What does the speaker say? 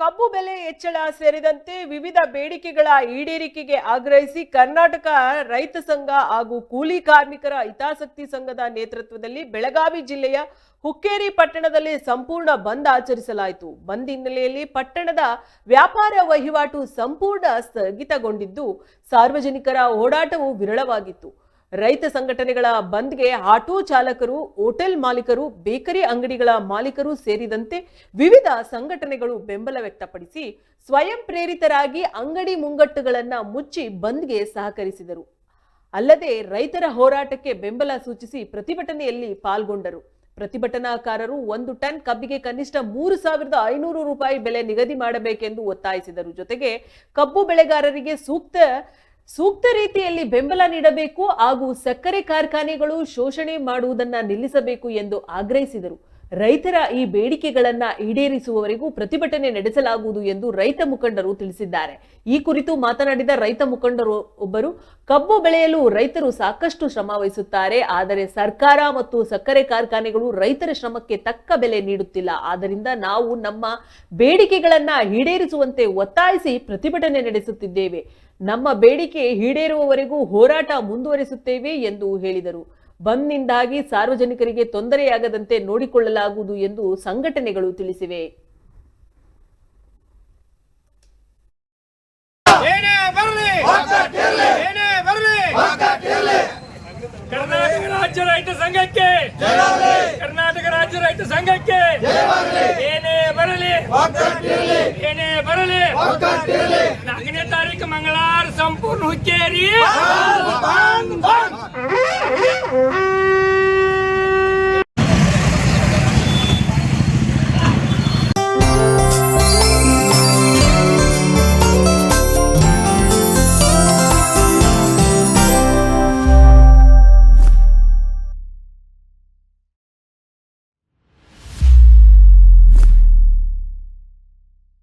ಕಬ್ಬು ಬೆಲೆ ಹೆಚ್ಚಳ ಸೇರಿದಂತೆ ವಿವಿಧ ಬೇಡಿಕೆಗಳ ಈಡೇರಿಕೆಗೆ ಆಗ್ರಹಿಸಿ ಕರ್ನಾಟಕ ರೈತ ಸಂಘ ಹಾಗೂ ಕೂಲಿ ಕಾರ್ಮಿಕರ ಹಿತಾಸಕ್ತಿ ಸಂಘದ ನೇತೃತ್ವದಲ್ಲಿ ಬೆಳಗಾವಿ ಜಿಲ್ಲೆಯ ಹುಕ್ಕೇರಿ ಪಟ್ಟಣದಲ್ಲಿ ಸಂಪೂರ್ಣ ಬಂದ್ ಆಚರಿಸಲಾಯಿತು. ಬಂದ್ ಹಿನ್ನೆಲೆಯಲ್ಲಿ ಪಟ್ಟಣದ ವ್ಯಾಪಾರ ವಹಿವಾಟು ಸಂಪೂರ್ಣ ಸ್ಥಗಿತಗೊಂಡಿದ್ದು ಸಾರ್ವಜನಿಕರ ಓಡಾಟವು ವಿರಳವಾಗಿತ್ತು. ರೈತ ಸಂಘಟನೆಗಳ ಬಂದ್ಗೆ ಆಟೋ ಚಾಲಕರು, ಹೋಟೆಲ್ ಮಾಲೀಕರು, ಬೇಕರಿ ಅಂಗಡಿಗಳ ಮಾಲೀಕರು ಸೇರಿದಂತೆ ವಿವಿಧ ಸಂಘಟನೆಗಳು ಬೆಂಬಲ ವ್ಯಕ್ತಪಡಿಸಿ ಸ್ವಯಂ ಪ್ರೇರಿತರಾಗಿ ಅಂಗಡಿ ಮುಂಗಟ್ಟುಗಳನ್ನ ಮುಚ್ಚಿ ಬಂದ್ಗೆ ಸಹಕರಿಸಿದರು. ಅಲ್ಲದೆ ರೈತರ ಹೋರಾಟಕ್ಕೆ ಬೆಂಬಲ ಸೂಚಿಸಿ ಪ್ರತಿಭಟನೆಯಲ್ಲಿ ಪಾಲ್ಗೊಂಡರು. ಪ್ರತಿಭಟನಾಕಾರರು ಒಂದು ಟನ್ ಕಬ್ಬಿಗೆ ಕನಿಷ್ಠ ಮೂರು ಸಾವಿರದ ಐನೂರು ರೂಪಾಯಿ ಬೆಲೆ ನಿಗದಿ ಮಾಡಬೇಕೆಂದು ಒತ್ತಾಯಿಸಿದರು. ಜೊತೆಗೆ ಕಬ್ಬು ಬೆಳೆಗಾರರಿಗೆ ಸೂಕ್ತ ಸೂಕ್ತ ರೀತಿಯಲ್ಲಿ ಬೆಂಬಲ ನೀಡಬೇಕು ಹಾಗೂ ಸಕ್ಕರೆ ಕಾರ್ಖಾನೆಗಳು ಶೋಷಣೆ ಮಾಡುವುದನ್ನು ನಿಲ್ಲಿಸಬೇಕು ಎಂದು ಆಗ್ರಹಿಸಿದರು. ರೈತರ ಈ ಬೇಡಿಕೆಗಳನ್ನ ಈಡೇರಿಸುವವರೆಗೂ ಪ್ರತಿಭಟನೆ ನಡೆಸಲಾಗುವುದು ಎಂದು ರೈತ ಮುಖಂಡರು ತಿಳಿಸಿದ್ದಾರೆ. ಈ ಕುರಿತು ಮಾತನಾಡಿದ ರೈತ ಮುಖಂಡರು ಒಬ್ಬರು, ಕಬ್ಬು ಬೆಳೆಯಲು ರೈತರು ಸಾಕಷ್ಟು ಶ್ರಮ ವಹಿಸುತ್ತಾರೆ, ಆದರೆ ಸರ್ಕಾರ ಮತ್ತು ಸಕ್ಕರೆ ಕಾರ್ಖಾನೆಗಳು ರೈತರ ಶ್ರಮಕ್ಕೆ ತಕ್ಕ ಬೆಲೆ ನೀಡುತ್ತಿಲ್ಲ. ಆದ್ದರಿಂದ ನಾವು ನಮ್ಮ ಬೇಡಿಕೆಗಳನ್ನ ಈಡೇರಿಸುವಂತೆ ಒತ್ತಾಯಿಸಿ ಪ್ರತಿಭಟನೆ ನಡೆಸುತ್ತಿದ್ದೇವೆ. ನಮ್ಮ ಬೇಡಿಕೆ ಈಡೇರುವವರೆಗೂ ಹೋರಾಟ ಮುಂದುವರಿಸುತ್ತೇವೆ ಎಂದು ಹೇಳಿದರು. ಬಂದ್ನಿಂದಾಗಿ ಸಾರ್ವಜನಿಕರಿಗೆ ತೊಂದರೆಯಾಗದಂತೆ ನೋಡಿಕೊಳ್ಳಲಾಗುವುದು ಎಂದು ಸಂಘಟನೆಗಳು ತಿಳಿಸಿವೆ. ಕರ್ನಾಟಕ ರಾಜ್ಯ ರೈತ ಸಂಘಕ್ಕೆ! ಕರ್ನಾಟಕ ರಾಜ್ಯ ರೈತ ಸಂಘಕ್ಕೆ! ಏನೇ ಬರಲಿ! ಏನೇ ಬರಲಿ! ನಾಲ್ಕನೇ ತಾರೀಕು ಮಂಗಳವಾರ. સંપૂર્ણ ઉચ્ચેરી.